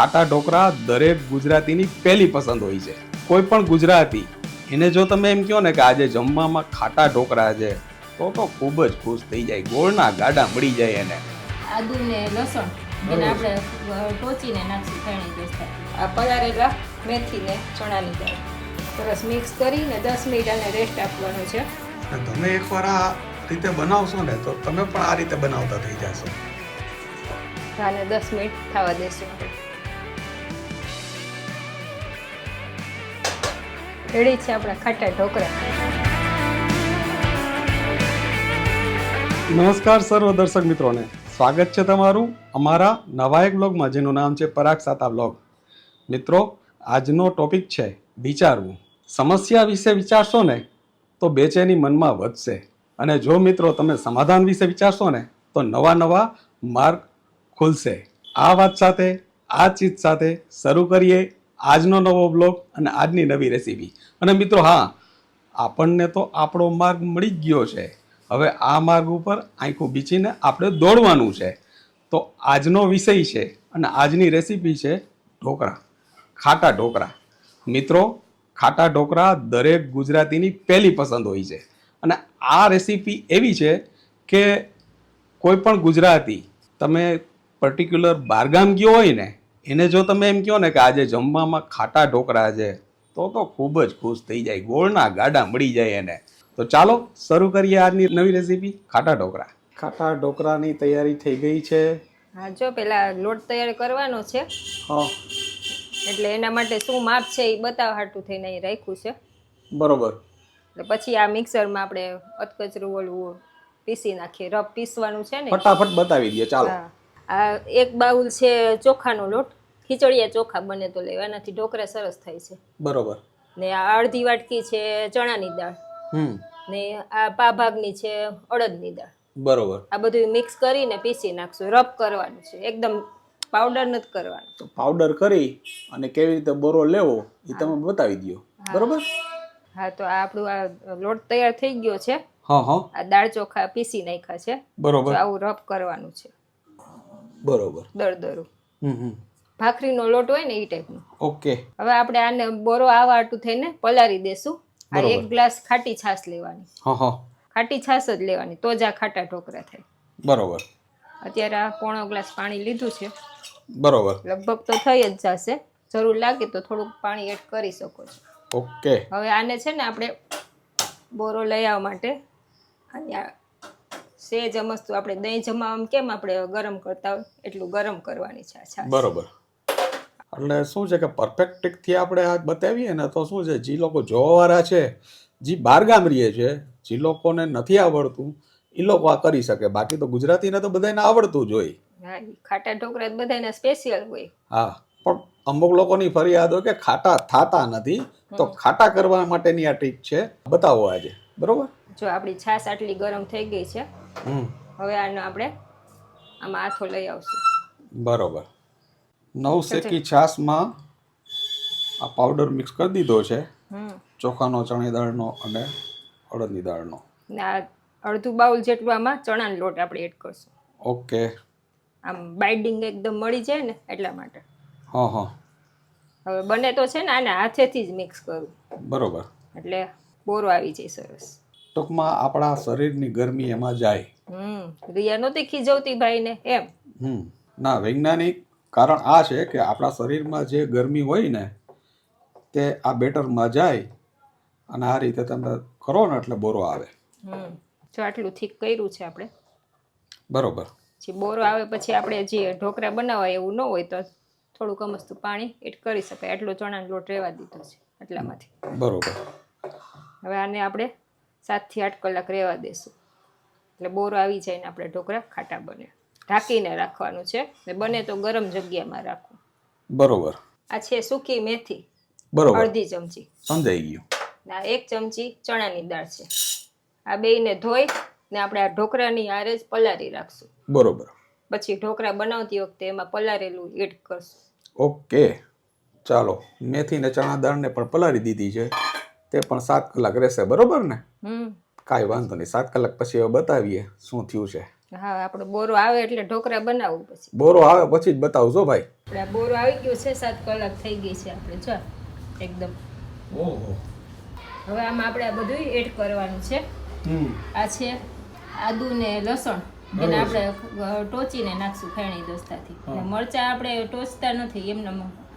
ખાટા ઢોકળા દરેક ગુજરાતીની પહેલી પસંદ હોય છે. કોઈ પણ ગુજરાતી એને જો તમે એમ કહો ને કે આજે જમવામાં ખાટા ઢોકળા છે તો તો ખૂબ જ ખુશ થઈ જાય ગોળના ગાડા મળી જાય એને. આદુ ને લસણ એને આપણે ટોચીને નાખશું ત્રણેય દોસ્તા આ પલાળેલા મેથી ને ચણાની દાળ. સરસ મિક્સ કરીને દસ મિનિટ આને રેસ્ટ આપવાનો છે. તમે એકવાર આ રીતે બનાવશો ને તો તમે પણ આ રીતે બનાવતા થઈ જશો. આને દસ મિનિટ થવા દેશું. રેડી છે આપણા ખાટા ઢોકળા. નમસ્કાર સર્વ દર્શક મિત્રોને. સ્વાગત છે તમારું અમારા નવા એક બ્લોગમાં જેનું નામ છે પરાગ સાતા બ્લોગ મિત્રો, આજનો ટોપિક છે વિચારવું. સમસ્યા વિશે વિચારશો ને, તો બેચેની મનમાં વધશે. અને જો મિત્રો તમે સમાધાન વિશે વિચારશો ને, તો નવા નવા માર્ગ ખુલશે. આ વાત સાથે, આ ચીજ સાથે શરૂ કરીએ. આજનો નવો બ્લોગ અને આજની નવી રેસીપી અને મિત્રો, હા, આપણને તો આપણો માર્ગ મળી ગયો છે. હવે આ માર્ગ ઉપર આંખું બીચીને આપણે દોડવાનું છે. તો આજનો વિષય છે અને આજની રેસીપી છે ઢોકળા, ખાટા ઢોકળા. મિત્રો, ખાટા ઢોકળા દરેક ગુજરાતીની પહેલી પસંદ હોય છે. અને આ રેસીપી એવી છે કે કોઈ પણ ગુજરાતી, તમે પર્ટિક્યુલર બારગામ ગયો હોય ને એને જો તમે એમ કહો ને કે આજે જમવામાં ખાટા ઢોકળા છે તો તો ખૂબ જ ખુશ થઈ જાય ગોળના ગાડા મળી જાય એને. તો ચાલો શરૂ કરીએ આજની નવી રેસીપી ખાટા ઢોકળા. ખાટા ઢોકળાની તૈયારી થઈ ગઈ છે. હા જો પેલા લોટ તૈયાર કરવાનો છે. હા. એટલે એના માટે શું માપ છે એ બતાવ હાટું થઈને અહીં રાખ્યું છે. બરોબર. એટલે પછી આ મિક્સરમાં આપણે અતકચરું ઓલું પીસી નાખીએ. રબ પીસવાનું છે ને. ફટાફટ બતાવી દઈએ ચાલો. હા. આ એક બાઉલ છે ચોખાનો લોટ. ખીચડીયા ચોખા બને તો લેવા એનાથી ઢોકળા સરસ થાય છે. બરોબર. ને આ અડધી વાટકી છે ચણાની દાળ. હમ. ને આ પા ભાગની છે અડદની દાળ. બરોબર. આ બધું મિક્સ કરીને પીસી નાખશું. રબ કરવાનું છે. એકદમ પાવડર નથી કરવાનું. તો પાવડર કરી અને કેવી રીતે બોરો લેવો એ તમે બતાવી દો બરોબર? હા તો આ આપણું આ લોટ તૈયાર થઈ ગયો છે. હા હા. આ દાળ ચોખા પીસી નાખ્યા છે. બરોબર. આવું રબ કરવાનું છે. બરોબર. દરદરું હમ ભાખરીનો લોટ હોય ને એ ટાઈપનું. ઓકે. હવે આપણે આને બોરો આવા હાટું થઈને પલારી દેશું. આ એક ગ્લાસ ખાટી છાશ લેવાની. હા હા. ખાટી છાશ જ લેવાની તો જ આ ખાટા ઢોકરા થાય. બરોબર. અત્યારે આ પોણો ગ્લાસ પાણી લીધું છે. બરોબર. લગભગ તો થઈ જ જશે. જરૂર લાગે તો થોડુંક પાણી એડ કરી શકો છો. ઓકે. હવે આને છે ને આપણે બોરો લઈ આવવા માટે આ સેજ અમસ્તું. આપણે દહીં જમાવામાં કેમ આપણે ગરમ કરતા હોય? એટલું ગરમ કરવાની છે છાશ. બરોબર. એટલે શું છે કે પરફેક્ટથી આપણે આ બતાવીએ ને તો શું છે જે લોકો જોવાવાળા છે જે બહારગામ રહીએ છે જે લોકોને નથી આવડતું એ લોકો આ કરી શકે. બાકી તો ગુજરાતીને તો બધાને આવડતું જ હોય. ખાટા ઢોકળા બધાને સ્પેશિયલ હોય. હા પણ અમુક લોકોની ફરિયાદ હોય કે ખાટા થાતા નથી. તો ખાટા કરવા માટેની આ ટ્રીક છે. બતાવો આજે. બરોબર? જો આપણી છાશ આટલી ગરમ થઈ ગઈ છે હવે આનો આપણે આમાં આથો લઈ આવશું. બરોબર. નવ શેકી છાશમાં આ પાવડર મિક્સ કરી દીધો છે ચોખાનો ચણી દાળનો અને અડદની દાળનો. ને આ અડધું બાઉલ જેટલું આમાં ચણાનો લોટ આપણે એડ કરશું. ઓકે. આમ બાઇડિંગ એકદમ મળી જાય ને એટલા માટે. હા હા. હવે બને તો છે ને આને હાથેથી જ મિક્સ કરું. બરોબર. એટલે બોરો આવી જાય સરસ. ટૂંકમાં આપણા શરીરની ગરમી એમાં જાય. હમ રિયા નહોતી ખીજવતી ભાઈને એમ? હમ ના વૈજ્ઞાનિક કારણ આ છે કે આપણા શરીરમાં જે ગરમી હોય ને તે આ બેટરમાં જાય અને આ રીતે તમે કરો ને એટલે બોરો આવે. હમ જો આટલું થીક કર્યું છે આપણે. બરોબર. જે બોરો આવે પછી આપણે જે ઢોકરા બનાવવા એવું ન હોય તો થોડુંક અમસ્તું પાણી એડ કરી શકાય. આટલો ચણાનો લોટ રહેવા દીધો છે એટલામાંથી બરોબર. હવે આને આપણે સાતથી આઠ કલાક રહેવા દેશું. એટલે બોર આવી જાય ને આપણે ઢોકળા ખાટા બને. ઢાંકીને રાખવાનું છે. ને બને તો ગરમ જગ્યામાં રાખવું બરોબર. આ છે સૂકી મેથી. બરોબર. અડધી ચમચી. સમજાઈ ગયું. ને એક ચમચી ચણાની દાળ છે. આ બેયને ધોઈ ને આપણે આ ઢોકળાની હારે જ પલાળી રાખશું. બરોબર. પછી ઢોકળા બનાવતી વખતે એમાં પલાળેલું એડ કરશું. ઓકે. ચાલો. મેથી ને ચણા દાળને પણ પલાળી દીધી છે. તે પણ સાત કલાક રહેશે બરોબર ને? હમ. કાંઈ વાંધો નહીં સાત કલાક પછી હવે બતાવીએ શું થયું છે. હા આપણે બોરો આવે એટલે ઢોકળા બનાવવું પછી. બોરો આવે પછી જ બતાવજો ભાઈ. આપણે બોરો આવી ગયો છે સાત કલાક થઈ ગઈ છે આપણે જો એકદમ. ઓહો. હવે આમાં આપણે આ બધું એડ કરવાનું છે. હમ. આ છે આદુ ને લસણ. એને આપણે ટોચીને નાખશું ખાણી દોસ્તાથી. મરચા મરચાં આપણે ટોચતા નથી એમને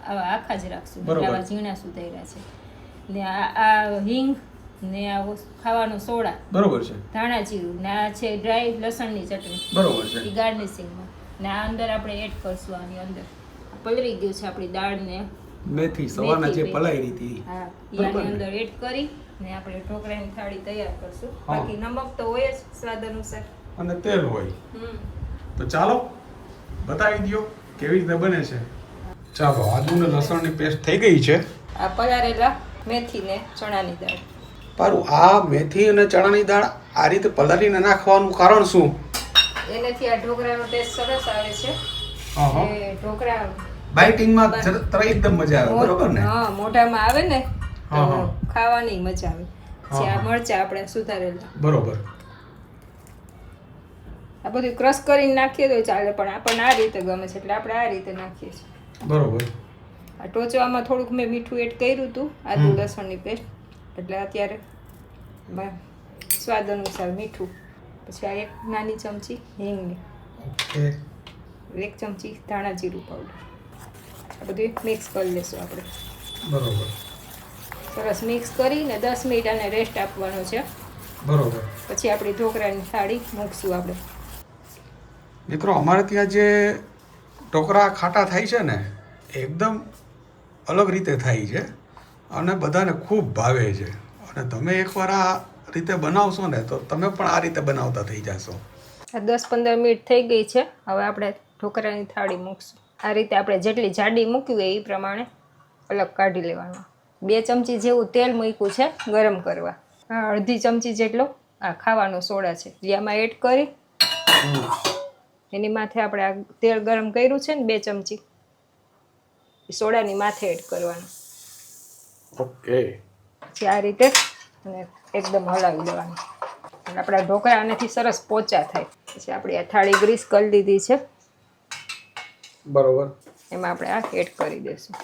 આવા આખા જ રાખશું. બરોબર. આવા ઝીણા સુધાર્યા છે. ને આ હિંગ ને આ ખાવાનો સોડા. બરોબર છે. ધાણા જીરું ને આ છે ડ્રાય લસણની ચટણી. બરોબર એ ગાર્નિશિંગમાં. ને આ અંદર આપણે એડ કરશું આની અંદર. પલળી ગયું છે આપણી દાળ ને. મેથી સવારના જે પલાળી હતી. હા ઈ બરોબર આની ને? અંદર એડ કરી ને આપણે ઢોકળાની થાળી તૈયાર કરશું. બાકી નમક તો હોય જ સ્વાદ અનુસાર. અને તેલ હોય. તો ચાલો બતાવી દો કેવી રીતે બને છે. ચાલો આદુ ને લસણની પેસ્ટ થઈ ગઈ છે. આ પલાળેલા. મેથી ને ચણાની દાળ. પારું આ મેથી અને ચણાની દાળ આ રીતે પલાળીને નાખવાનું કારણ શું? એનાથી આ ઢોકળાનો ટેસ્ટ સરસ આવે છે. એ ઢોકળા બાઇટિંગમાં તરત એકદમ મજા આવે બરોબર ને? હા મોઢામાં આવે ને તો. ખાવાની મજા આવે. હા, આ મરચા આપણે સુધારેલા. બરોબર. આ બધું ક્રશ કરીને નાખીએ તો ચાલે પણ આપણને આ રીતે ગમે છે એટલે આપણે આ રીતે નાખીએ છીએ. બરોબર. આ ટોચવામાં થોડુંક મેં મીઠું એડ કર્યું હતું. આદુ લસણની પેસ્ટ. એટલે અત્યારે સ્વાદ અનુસાર મીઠું. પછી આ એક નાની ચમચી હિંગની એક ચમચી ધાણા જીરું પાવડર આ બધું મિક્સ કરી લેશું આપણે. બરોબર. સરસ મિક્સ કરીને દસ મિનિટ આને રેસ્ટ આપવાનો છે. બરોબર. પછી આપણી ઢોકરાની થાળી મૂકશું આપણે. મિત્રો અમારે ત્યાં જે ઢોકળા ખાટા થાય છે ને એકદમ અલગ રીતે થાય છે અને બધાને ખૂબ ભાવે છે. અને તમે એકવાર આ રીતે બનાવશો ને તો તમે પણ આ રીતે બનાવતા થઈ જશો. આ દસ પંદર મિનિટ થઈ ગઈ છે. હવે આપણે ઢોકરાની થાળી મૂકશું. આ રીતે આપણે જેટલી જાડી મૂકી હોય એ પ્રમાણે અલગ કાઢી લેવાનું. બે ચમચી જેવું તેલ મૂક્યું છે ગરમ કરવા. અડધી ચમચી જેટલો આ ખાવાનો સોડા છે. એ આમાં એડ કરી એની માથે આપણે આ તેલ ગરમ કર્યું છે ને બે ચમચી. એ સોડાની માથે એડ કરવાનું. ઓકે. પછી આ રીતે અને એકદમ હલાવી દેવાનું. અને આપણા ઢોકળા આનાથી સરસ પોચા થાય. પછી આપણી આ થાળી ગ્રીસ કરી દીધી છે. બરોબર. એમાં આપણે આ એડ કરી દઈશું.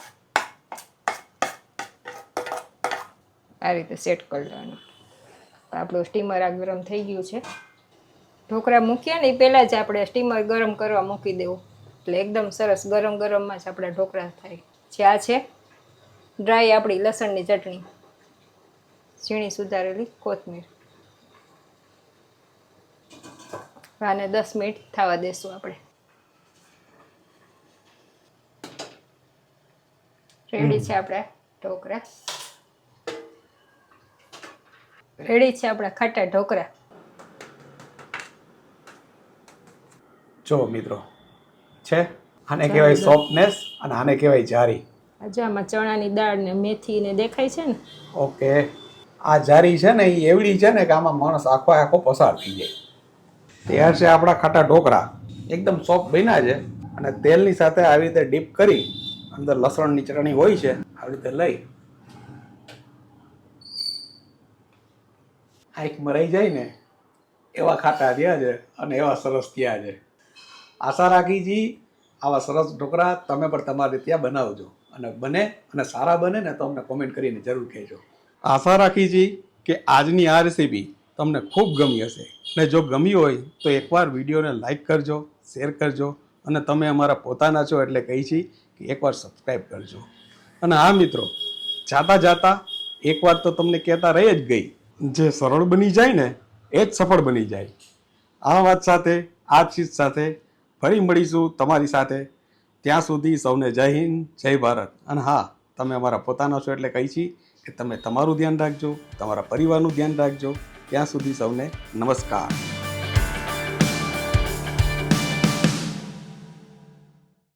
આ રીતે સેટ કરી લેવાનું. આપણું સ્ટીમર આ ગરમ થઈ ગયું છે. ઢોકળા મૂક્યા ને એ પહેલાં જ આપણે સ્ટીમર ગરમ કરવા મૂકી દેવું. એટલે એકદમ સરસ ગરમ ગરમમાં જ આપણા ઢોકળા થાય. જે આ છે ડ્રાય આપણી લસણની ચટણી. ઝીણી સુધારેલી કોથમીર. આને દસ મિનિટ થવા દેશું આપણે. રેડી છે આપણા ઢોકળા? રેડી છે આપણા ખાટા ઢોકળા? જો મિત્રો છે? આને કહેવાય સોફ્ટનેસ અને આને કહેવાય જારી આમાં ચણાની દાળ ને મેથી ને દેખાય છે ને? ઓકે. આ જારી છે ને એ એવડી છે ને કે આમાં માણસ આખો આખો પસાર થઈ જાય. તૈયાર છે આપણા ખાટા ઢોકળા. એકદમ સોફ્ટ બન્યા છે અને તેલની સાથે આવી રીતે ડીપ કરી અંદર લસણની ચટણી હોય છે આવી રીતે લઈ. આંખમાં મરાઈ જાય ને એવા ખાટા થયા છે અને એવા સરસ થયા છે. આશા રાખી છી આવા સરસ ઢોકળા તમે પણ તમારી ત્યાં બનાવજો. અને બને અને સારા બને ને તો અમને કોમેન્ટ કરીને જરૂર કહેજો. આશા રાખી છી કે આજની આ રેસીપી તમને ખૂબ ગમી હશે. ને જો ગમી હોય તો એકવાર વિડીયોને લાઈક કરજો શેર કરજો અને તમે અમારા પોતાના છો એટલે કહી છીએ કે એકવાર સબસ્ક્રાઈબ કરજો. અને હા મિત્રો, જાતા જાતા એક વાત તો તમને કહેતા રહી જ ગઈ. જે સરળ બની જાય ને, એ જ સફળ બની જાય. આ વાત સાથે, આ ચીજ સાથે ફરી મળીશું તમારી સાથે. ત્યાં સુધી સૌને જય હિન્દ, જય ભારત. અને હા, તમે અમારા પોતાના છો એટલે કહી છીએ કે તમે તમારું ધ્યાન રાખજો, તમારા પરિવારનું ધ્યાન રાખજો. ત્યાં સુધી સૌને નમસ્કાર.